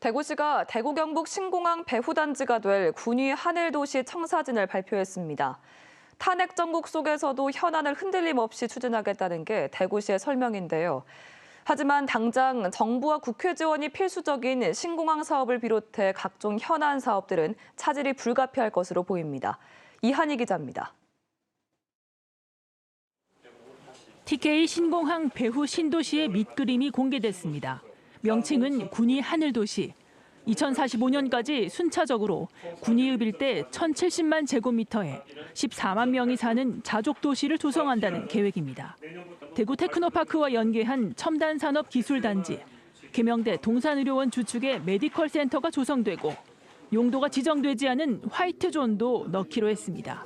대구시가 대구 경북 신공항 배후단지가 될 군위 하늘도시 청사진을 발표했습니다. 탄핵 정국 속에서도 현안을 흔들림 없이 추진하겠다는 게 대구시의 설명인데요. 하지만 당장 정부와 국회 지원이 필수적인 신공항 사업을 비롯해 각종 현안 사업들은 차질이 불가피할 것으로 보입니다. 이한희 기자입니다. TK 신공항 배후 신도시의 밑그림이 공개됐습니다. 명칭은 군위 하늘도시. 2045년까지 순차적으로 군위읍 일대 1,070만 제곱미터에 14만 명이 사는 자족 도시를 조성한다는 계획입니다. 대구 테크노파크와 연계한 첨단 산업 기술 단지, 계명대 동산의료원 주축의 메디컬 센터가 조성되고 용도가 지정되지 않은 화이트 존도 넣기로 했습니다.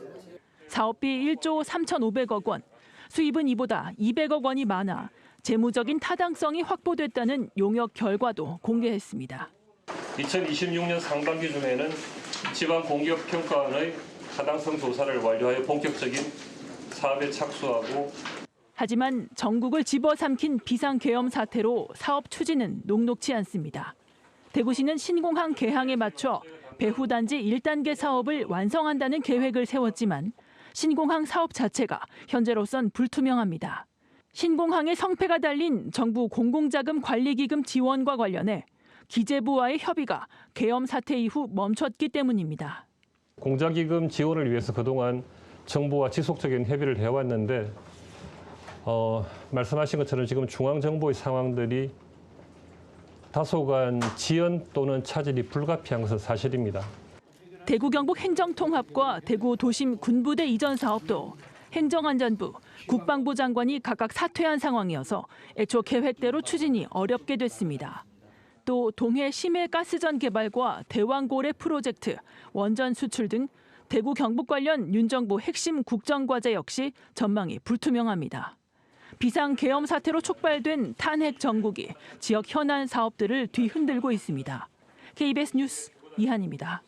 사업비 1조 3,500억 원, 수입은 이보다 200억 원이 많아 재무적인 타당성이 확보됐다는 용역 결과도 공개했습니다. 2026년 상반기 중에는 지방 공기업 평가원의 타당성 조사를 완료하여 본격적인 사업에 착수하고 하지만 전국을 집어삼킨 비상계엄 사태로 사업 추진은 녹록치 않습니다. 대구시는 신공항 개항에 맞춰 배후 단지 1단계 사업을 완성한다는 계획을 세웠지만 신공항 사업 자체가 현재로선 불투명합니다. 신공항의 성패가 달린 정부 공공자금 관리기금 지원과 관련해 기재부와의 협의가 계엄 사태 이후 멈췄기 때문입니다. 공자기금 지원을 위해서 그동안 정부와 지속적인 협의를 해왔는데 어, 말씀하신 것처럼 지금 중앙정부의 상황들이 다소간 지연 또는 차질이 불가피한 것은 사실입니다. 대구 경북 행정통합과 대구 도심 군부대 이전 사업도 행정안전부, 국방부 장관이 각각 사퇴한 상황이어서 애초 계획대로 추진이 어렵게 됐습니다. 또 동해 심해 가스전 개발과 대왕고래 프로젝트, 원전 수출 등 대구 경북 관련 윤 정부 핵심 국정과제 역시 전망이 불투명합니다. 비상 계엄 사태로 촉발된 탄핵 정국이 지역 현안 사업들을 뒤흔들고 있습니다. KBS 뉴스 이한입니다.